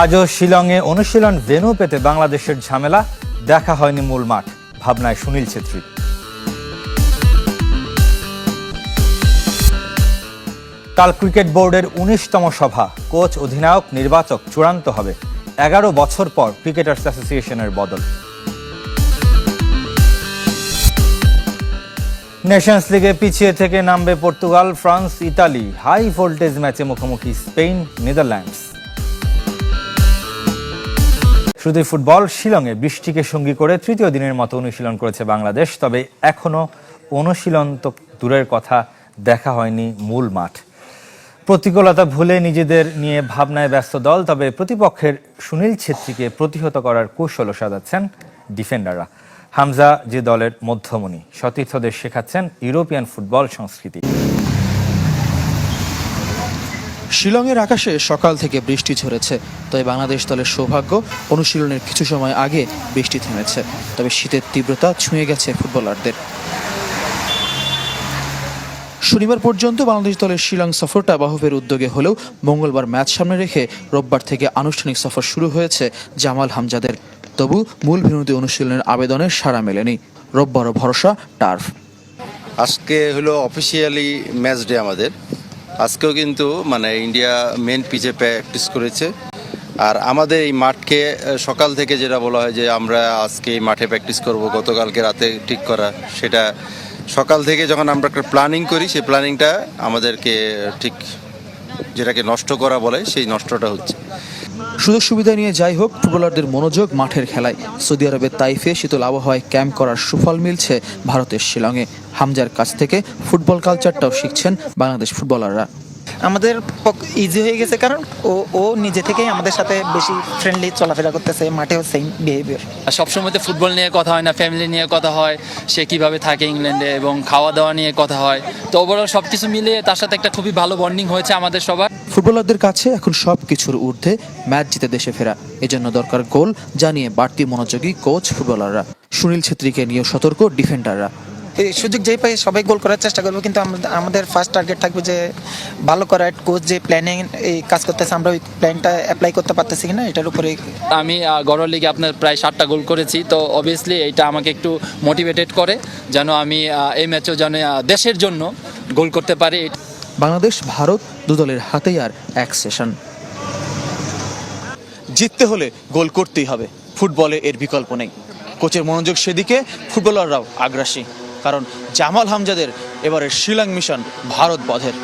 আজও শিলংয়ে অনুশীলন ভেন্যু পেতে বাংলাদেশের ঝামেলা, দেখা হয়নি মূল মাঠ, ভাবনায় সুনীল ছেত্রী। কাল ক্রিকেট বোর্ডের উনিশতম সভা, কোচ, অধিনায়ক, নির্বাচক চূড়ান্ত হবে। এগারো বছর পর ক্রিকেটার্স অ্যাসোসিয়েশনের বদল। নেশনস লিগে পিছিয়ে থেকে নামবে Portugal, France, Italy. High voltage ম্যাচে মুখোমুখি স্পেন, নেদারল্যান্ডস। শুধু ফুটবল, শিলংয়ে বৃষ্টিকে সঙ্গী করে তৃতীয় দিনের মতো অনুশীলন করেছে বাংলাদেশ, তবে এখনও অনুশীলন তো দূরের কথা, দেখা হয়নি মূল মাঠ। প্রতিকূলতা ভুলে নিজেদের নিয়ে ভাবনায় ব্যস্ত দল, তবে প্রতিপক্ষের সুনীল ছেত্রীকে প্রতিহত করার কৌশলও সাজাচ্ছেন ডিফেন্ডাররা। হামজা যে দলের মধ্যমণি, সতীর্থদের শেখাচ্ছেন ইউরোপিয়ান ফুটবল সংস্কৃতি। শিলংয়ের আকাশে সকাল থেকে বৃষ্টি ঝরেছে, তবে বাংলাদেশ দলের সৌভাগ্য, অনুশীলনের কিছু সময় আগে বৃষ্টি থেমেছে, তবে শীতের তীব্রতা ছুঁয়ে গেছে ফুটবলারদের। শনিবার পর্যন্ত বাংলাদেশ দলের শিলং সফরটা বাহুবের উদ্যোগে হলেও মঙ্গলবার ম্যাচ সামনে রেখে রোববার থেকে আনুষ্ঠানিক সফর শুরু হয়েছে জামাল হামজাদের। তবু মূল ভেন্যুতে অনুশীলনের আবেদনের সাড়া মেলেনি, রোববারও ভরসা টার্ফ। আজকে হলো অফিসিয়ালি ম্যাচ ডে আমাদের। আজকেও কিন্তু মানে ইন্ডিয়া মেন পিচে প্র্যাকটিস করেছে। আর আমাদের এই মাঠকে সকাল থেকে যেটা বলা হয় যে আমরা আজকে এই মাঠে প্র্যাকটিস করব, গতকালকে রাতে ঠিক করা, সেটা সকাল থেকে যখন আমরা একটা প্ল্যানিং করি, সেই প্ল্যানিংটা আমাদেরকে ঠিক যেটাকে নষ্ট করা বলে, সেই নষ্টটা হচ্ছে। সুযোগ সুবিধা নিয়ে যাই হোক ফুটবলারদের মনোযোগ মাঠের খেলায়। সৌদি আরবের তাইফে শীতল আবহাওয়ায় ক্যাম্প করার সুফল মিলছে ভারতের শিলংয়ে। হামজার কাছ থেকে ফুটবল কালচারটাও শিখছেন বাংলাদেশ ফুটবলাররা। আমাদের ইজি হয়ে গেছে কারণ ও ও নিজে থেকেই আমাদের সাথে বেশি ফ্রেন্ডলি চলাফেরা করতেছে মাঠেও সেম বিহেভিয়ার আর সবসময় তো ফুটবল নিয়ে কথা হয় না ফ্যামিলি নিয়ে কথা হয় সে কীভাবে থাকে ইংল্যান্ডে এবং খাওয়া দাওয়া নিয়ে কথা হয়। তো ওভারঅল সব কিছু মিলিয়ে তার সাথে একটা খুবই ভালো বন্ডিং হয়েছে আমাদের সবার। ফুটবলারদের কাছে এখন সব কিছুর ঊর্ধ্বে ম্যাচ জিতে দেশে ফেরা। এজন্য দরকার গোল জানিয়ে বাড়তি মনোযোগী কোচ ফুটবলাররা। সুনীল ছেত্রীকে নিয়ে সতর্ক ডিফেন্ডাররা। এই সুযোগ যেই পাই সবাই গোল করার চেষ্টা করব কিন্তু আমাদের- ফার্স্ট টার্গেট থাকবে যে ভালো করার কোচ যে প্ল্যানিং এই কাজ করতেছে আমরা ওই প্ল্যানটা অ্যাপ্লাই করতে পারতেছি কিনা এটার উপরে আমি গড় লিগে আপনার প্রায় ষাটটা গোল করেছি তো অবভিয়াসলি এটা আমাকে একটু মোটিভেটেড করে যেন আমি এই ম্যাচেও যেন দেশের জন্য গোল করতে পারি। বাংলাদেশ ভারত দু দলের হাতেই আর এক সেশন। জিততে হলে গোল করতেই হবে ফুটবলে এর বিকল্প নেই। কোচের মনোযোগ সেদিকে ফুটবলাররাও আগ্রাসী কারণ জামাল হামজাদের এবারের শিলং মিশন ভারত বধের।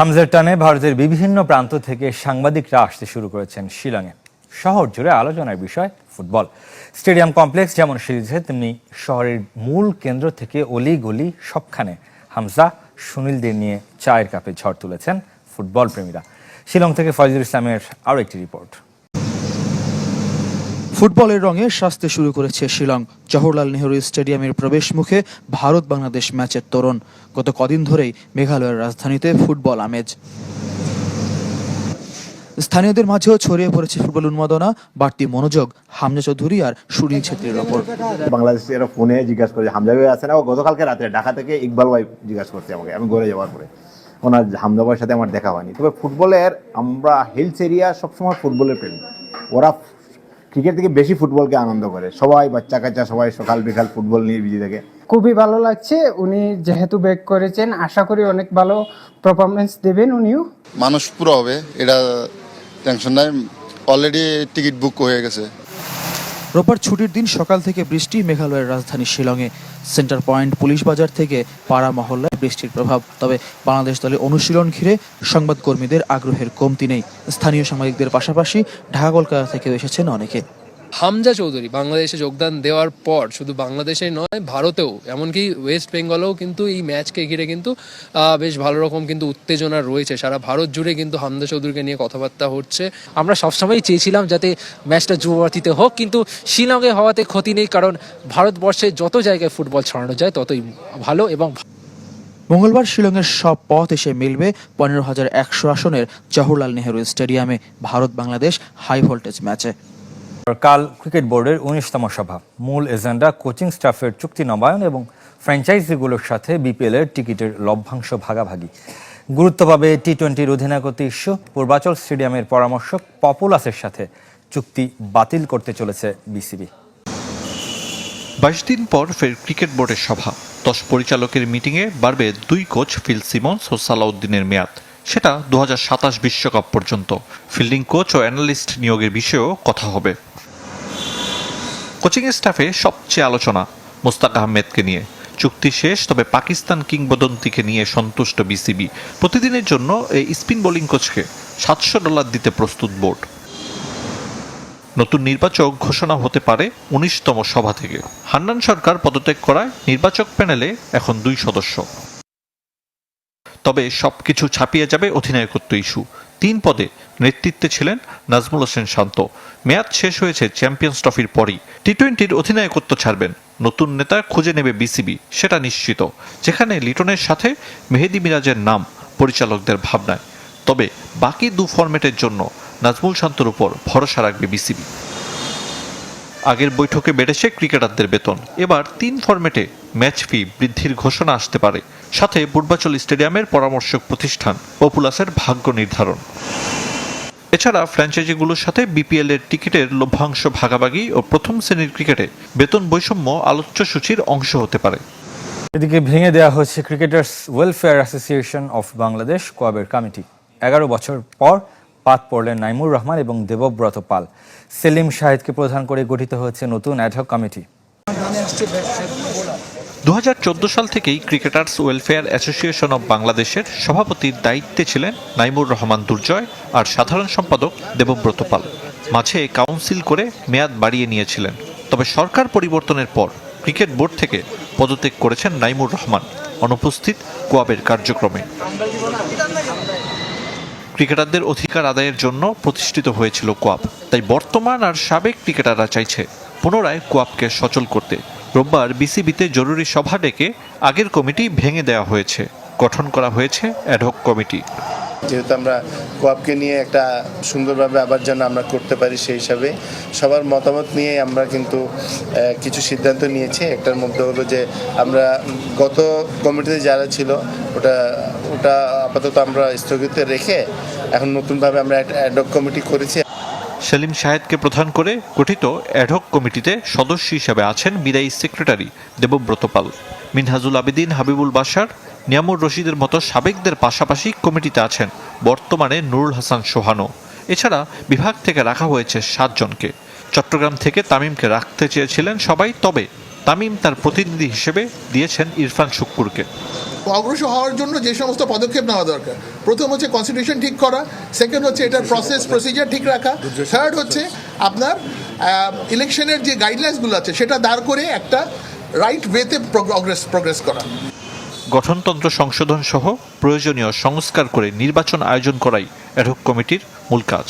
হামজার টানে ভারতের বিভিন্ন প্রান্ত থেকে সাংবাদিকরা আসতে শুরু করেছেন শিলংয়ে। শহর জুড়ে আলোচনার বিষয় ফুটবল। স্টেডিয়াম কমপ্লেক্স যেমন সেজেছে তেমনি শহরের মূল কেন্দ্র থেকে অলি গলি সবখানে হামজা সুনীলদের নিয়ে চায়ের কাপে ঝড় তুলেছেন ফুটবল প্রেমীরা। শিলং থেকে ফয়জুল ইসলামের আরও একটি রিপোর্ট। ফুটবলের রঙে সাজতে শুরু করেছে শিলং। জওহরলাল নেহরু স্টেডিয়ামের প্রবেশ মুখে ভারত বাংলাদেশ ম্যাচের তোরণ। গত কদিন ধরেই মেঘালয়ের রাজধানীতে ফুটবল আমেজ। স্থানীয়দের মাঝেও ছড়িয়ে পড়েছে ফুটবল উন্মাদনা বাড়তি মনোযোগ হামজা চৌধুরী আর সুনীল ছেত্রীর ওপর। বাংলাদেশ এরা ফোনে জিজ্ঞাসা করে হামজা ভাই আছে না? ও গতকালকে রাতে ঢাকা থেকে ইকবাল ভাই জিজ্ঞাসা করছে আমাকে আমি ঘরে যাওয়ার পরে। ওনার হামজা ভাইয়ের সাথে আমার দেখা হয়নি। তবে ফুটবলের আমরা হিলস এরিয়া সবসময় ফুটবলের প্রেমী। ওরা ক্রিকেট থেকে বেশি ফুটবলকে আনন্দ করে। সবাই বাচ্চা কাচ্চা সবাই সকাল বিকাল ফুটবল নিয়ে বিজি থাকে। খুবই ভালো লাগছে। উনি যেহেতু ব্যাক করেছেন আশা করি অনেক ভালো পারফরমেন্স দেবেন উনিও। মানুষ পুরো হবে। এটা টেনশন নাই অলরেডি টিকিট বুক হয়ে গেছে। রোপার ছুটির দিন সকাল থেকে বৃষ্টি, মেঘালয়ের রাজধানী শিলংয়ে। সেন্টার পয়েন্ট পুলিশ বাজার থেকে পাড়া মহল্লায় বৃষ্টির প্রভাব। তবে বাংলাদেশ দলে অনুশীলন ঘিরে সংবাদকর্মীদের আগ্রহের কমতি নেই। স্থানীয় সাংবাদিকদের পাশাপাশি ঢাকা কলকাতা থেকে এসেছেন অনেকে। হামজা চৌধুরী বাংলাদেশে যোগদান দেওয়ার পর, শুধু বাংলাদেশে নয়, ভারতেও। এমনকি ওয়েস্ট বেঙ্গলেও কিন্তু এই ম্যাচকে ঘিরে কিন্তু বেশ ভালো রকম কিন্তু উত্তেজনা রয়েছে। সারা ভারত জুড়ে কিন্তু হামজা চৌধুরীকে নিয়ে কথাবার্তা হচ্ছে। আমরা সবসময় চেয়েছিলাম যাতে ম্যাচটা যুবভারতীতে হোক, কিন্তু শিলংয়ে হওয়াতে ক্ষতি নেই, কারণ ভারতবর্ষে যত জায়গায় ফুটবল ছড়ানো যায়, ততই ভালো এবং মঙ্গলবার শিলংয়ের সব পথ এসে মিলবে পনেরো হাজার একশো আসনের জওহরলাল নেহরু স্টেডিয়ামে ভারত বাংলাদেশ হাই ভোল্টেজ ম্যাচে। কাল ক্রিকেট বোর্ডের উনিশতম সভা। মূল এজেন্ডা কোচিং স্টাফের চুক্তি নবায়ন এবং ফ্র্যাঞ্চাইজিগুলোর সাথে বিপিএল এর টিকিটের লভ্যাংশ ভাগাভাগি। গুরুত্ব পাবে টি টোয়েন্টির অধিনায়কত্ব ইস্যু, পূর্বাচল স্টেডিয়ামের পরামর্শক পপুলাসের সাথে চুক্তি বাতিল করতে চলেছে বিসিবি। বাইশ দিন পর ফের ক্রিকেট বোর্ডের সভা। দশ পরিচালকের মিটিংয়ে বাড়বে দুই কোচ ফিল সিমন্স ও সালাউদ্দিনের মেয়াদ। সেটা দু বিশ্বকাপ পর্যন্ত। ফিল্ডিং কোচ ও অ্যানালিস্ট নিয়োগের বিষয়েও কথা হবে। কোচিং স্টাফে সবচেয়ে আলোচনা, মোস্তাক আহমেদকে নিয়ে। চুক্তি শেষ, তবে পাকিস্তান কিংবদন্তিকে নিয়ে সন্তুষ্ট বিসিবি। প্রতিদিনের জন্য এই স্পিন বোলিং কোচকে সাতশো ডলার দিতে প্রস্তুত বোর্ড। নতুন নির্বাচক ঘোষণা হতে পারে উনিশতম সভা থেকে। হান্নান সরকার পদত্যাগ করায় নির্বাচক প্যানেলে এখন দুই সদস্য। তবে সবকিছু ছাপিয়ে যাবে অধিনায়কত্ব ইস্যু। তিন পদে নেতৃত্বে ছিলেন নাজমুল হোসেন শান্ত। মেয়াদ শেষ হয়েছে চ্যাম্পিয়ন্স ট্রফির পরই। টি টোয়েন্টির অধিনায়কত্ব ছাড়বেন। নতুন নেতা খুঁজে নেবে বিসিবি, সেটা নিশ্চিত। যেখানে লিটনের সাথে মেহেদি মিরাজের নাম পরিচালকদের ভাবনায়। তবে বাকি দু ফরম্যাটের জন্য নাজমুল শান্তর উপর ভরসা রাখবে বিসিবি। আগের বৈঠকে বেড়েছে ক্রিকেটারদের বেতন। এবার তিন ফরম্যাটে ম্যাচ ফি বৃদ্ধির ঘোষণা আসতে পারে। সাথে পূর্বাচল স্টেডিয়ামের পরামর্শক প্রতিষ্ঠান পপুলাসের ভাগ্য নির্ধারণ। এছাড়া ফ্র্যাঞ্চাইজিগুলোর সাথে বিপিএল এর টিকিটের লভ্যাংশ ভাগাভাগি ও প্রথম শ্রেণির ক্রিকেটে বেতন বৈষম্য আলোচ্য সূচির অংশ হতে পারে। এদিকে ভেঙে দেওয়া হচ্ছে cricketers welfare association of Bangladesh কোয়াবের committee. এগারো বছর পর পাত পড়লেন নাইমুর রহমান এবং দেবব্রত পাল। সেলিম শাহেদকে প্রধান করে গঠিত হয়েছে নতুন অ্যাডহক কমিটি। দু হাজার চোদ্দ সাল থেকেই ক্রিকেটার্স ওয়েলফেয়ার অ্যাসোসিয়েশন অব বাংলাদেশের সভাপতির দায়িত্বে ছিলেন নাইমুর রহমান দুর্জয় আর সাধারণ সম্পাদক দেবব্রত পাল। মাঝে কাউন্সিল করে মেয়াদ বাড়িয়ে নিয়েছিলেন। তবে সরকার পরিবর্তনের পর ক্রিকেট বোর্ড থেকে পদত্যাগ করেছেন নাইমুর রহমান অনুপস্থিত কোয়াবের কার্যক্রমে। ক্রিকেটারদের অধিকার আদায়ের জন্য প্রতিষ্ঠিত হয়েছিল কোয়াব। তাই বর্তমান আর সাবেক ক্রিকেটাররা চাইছে পুনরায় কোয়াবকে সচল করতে। রোববার বিসিবিতে জরুরি সভা ডেকে আগের কমিটি ভেঙে দেওয়া হয়েছে। গঠন করা হয়েছে অ্যাডহক কমিটি। যেহেতু আমরা কোয়াবকে নিয়ে একটা সুন্দরভাবে আবার যেন আমরা করতে পারি সেই হিসাবে, সবার মতামত নিয়ে আমরা কিন্তু কিছু সিদ্ধান্ত নিয়েছি। একটার মধ্যে হলো যে আমরা গত কমিটিতে যারা ছিল, ওটা ওটা আপাতত আমরা স্থগিত রেখে এখন নতুনভাবে আমরা একটা অ্যাডক কমিটি করেছি। সেলিম সাহেদকে প্রধান করে গঠিত অ্যাডহক কমিটিতে সদস্য হিসেবে আছেন বিদায়ী সেক্রেটারি দেবব্রত পাল। মিনহাজুল আবেদিন, হাবিবুল বাসার নিয়ামুর রশিদের মতো সাবেকদের পাশাপাশি কমিটিতে আছেন বর্তমানে নুরুল হাসান সোহানো এছাড়া বিভাগ থেকে রাখা হয়েছে সাতজনকে। চট্টগ্রাম থেকে তামিমকে রাখতে চেয়েছিলেন সবাই, তবে তামিম তার প্রতিনিধি হিসেবে দিয়েছেন ইরফান শুক্কুরকে। অগ্রসর হওয়ার জন্য যে সমস্ত পদক্ষেপ নেওয়া দরকার। প্রথম হচ্ছে কনস্টিটিউশন ঠিক করা সেকেন্ড হচ্ছে এটার প্রসেস প্রসিজার ঠিক রাখা থার্ড হচ্ছে আপনার ইলেকশনের যে গাইডলাইন্সগুলো আছে সেটা দাঁড় করে একটা রাইট ওয়েতে প্রগ্রেস প্রগ্রেস করা। গঠনতন্ত্র সংশোধন সহ প্রয়োজনীয় সংস্কার করে নির্বাচন আয়োজন করাই অ্যাডহক কমিটির মূল কাজ।